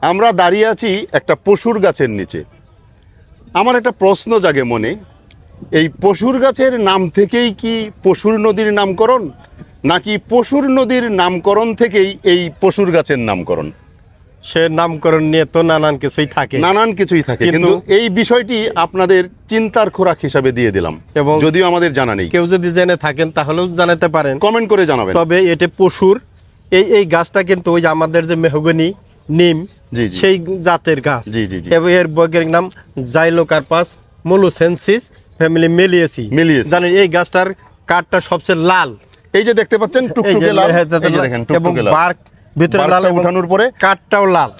আমরা দাঁড়িয়ে আছি একটা পশুর গাছের নিচে। আমার একটা প্রশ্ন জাগে মনে এই পশুর গাছের নাম থেকেই কি পশুর নদীর নামকরণ নাকি পশুর নদীর নামকরণ থেকেই এই পশুর গাছের নামকরণ? সে নামকরণ নিয়ে তো নানান কিছুই থাকে। নানান কিছুই থাকে কিন্তু- এই বিষয়টি আপনাদের চিন্তার খোরাক হিসাবে দিয়ে দিলাম এবং যদিও আমাদের জানা নেই। কেউ যদি জেনে থাকেন তাহলেও জানাতে পারেন। কমেন্ট করে জানাবেন। তবে এটা পশুর এই এই গাছটা কিন্তু ওই আমাদের যে মেহগনি নিম সেই জাতের গাছ। এবং এর বৈজ্ঞানিক নাম জাইলোকার্পাস মোলুসেন্সিস ফ্যামিলি মেলিয়েসি Meliaceae। জানেন এই গাছটার কাঠটা সবচেয়ে লাল। এই যে দেখতে পাচ্ছেন টুকটুকে লাল। হ্যাঁ, এই যে দেখেন এবং টুকটুকে লাল। বার্ক ভিতরে লাল উঠানোর পরে কাঠটাও লাল।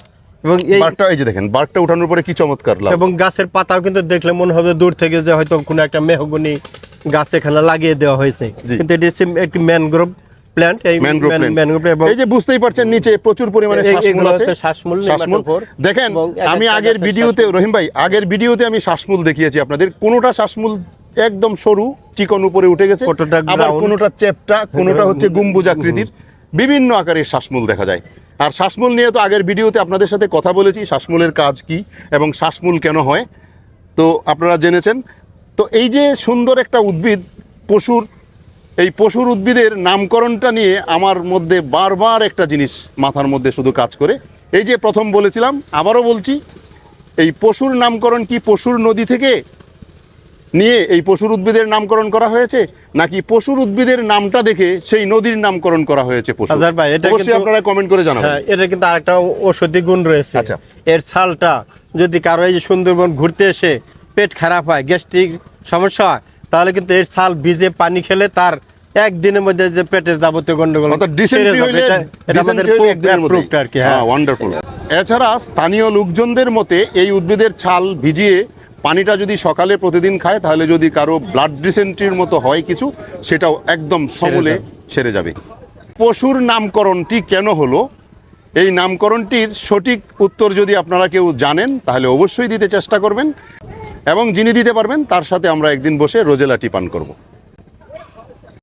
এবং এই বার্কটা এই যে দেখেন বার্কটা উঠানোর পরে কি চমৎকার লাল। এবং গাছের পাতাও কিন্তু দেখলে মনে হবে দূর থেকে যে হয়তো কোনো একটা মেহগনি গাছ এখানে লাগিয়ে দেওয়া হয়েছে। কিন্তু এটি একটি ম্যানগ্রোভ প্ল্যান্ট এই ম্যানগ্রোভ প্ল্যান্ট ম্যানগ্রোভ এই যে বুঝতেই পারছেন নিচে প্রচুর পরিমাণে শ্বাসমূল আছে। শ্বাসমূল, দেখেন আমি আগের ভিডিওতে রহিম ভাই আগের ভিডিওতে আমি শ্বাসমূল দেখিয়েছি আপনাদের। কোনোটা শ্বাসমূল একদম সরু চিকন উপরে উঠে গেছে। কোনোটা আবার। কোনোটা চেপটা কোনোটা হচ্ছে গম্বুজ আকৃতির। বিভিন্ন আকারের শ্বাসমূল দেখা যায়। আর শ্বাসমূল নিয়ে তো আগের ভিডিওতে আপনাদের সাথে কথা বলেছি শ্বাসমূলের কাজ কি এবং শ্বাসমূল কেন হয়। তো আপনারা জেনেছেন। তো এই যে সুন্দর একটা উদ্ভিদ পশুর এই পশুর উদ্ভিদের নামকরণটা নিয়ে আমার মধ্যে বারবার একটা জিনিস মাথার মধ্যে শুধু কাজ করে। এই যে প্রথম বলেছিলাম আবারও বলছি এই পশুর নামকরণ কি পশুর নদী থেকে নিয়ে এই পশুর উদ্ভিদের নামকরণ করা হয়েছে নাকি পশুর উদ্ভিদের নামটা দেখে সেই নদীর নামকরণ করা হয়েছে পশু? ভাই, এটা অবশ্যই আপনারা কমেন্ট করে জানাবেন। হ্যাঁ এটা কিন্তু আরেকটা ঔষধি গুণ রয়েছে। আচ্ছা। এর ছালটা যদি কারও এই যে সুন্দরবন ঘুরতে এসে পেট খারাপ হয় গ্যাস্ট্রিক সমস্যা হয় তাহলে কিন্তু এর ছাল ভিজে পানি খেলে তার একদিনের মধ্যে যে পেটের যাবতীয় গন্ডগোল হ্যাঁ হ্যাঁ। ওয়ান্ডারফুল এছাড়া স্থানীয় লোকজনদের মতে এই উদ্ভিদের ছাল ভিজিয়ে পানিটা যদি সকালে প্রতিদিন খায় তাহলে যদি কারও ব্লাড ডিসেন্ট্রির মতো হয় কিছু সেটাও একদম সমূলে সেরে যাবে। পশুর নামকরণটি কেন হলো? এই নামকরণটির সঠিক উত্তর যদি আপনারা কেউ জানেন তাহলে অবশ্যই দিতে চেষ্টা করবেন। এবং যিনি দিতে পারবেন তার সাথে আমরা একদিন বসে রোজেলাটি পান করব।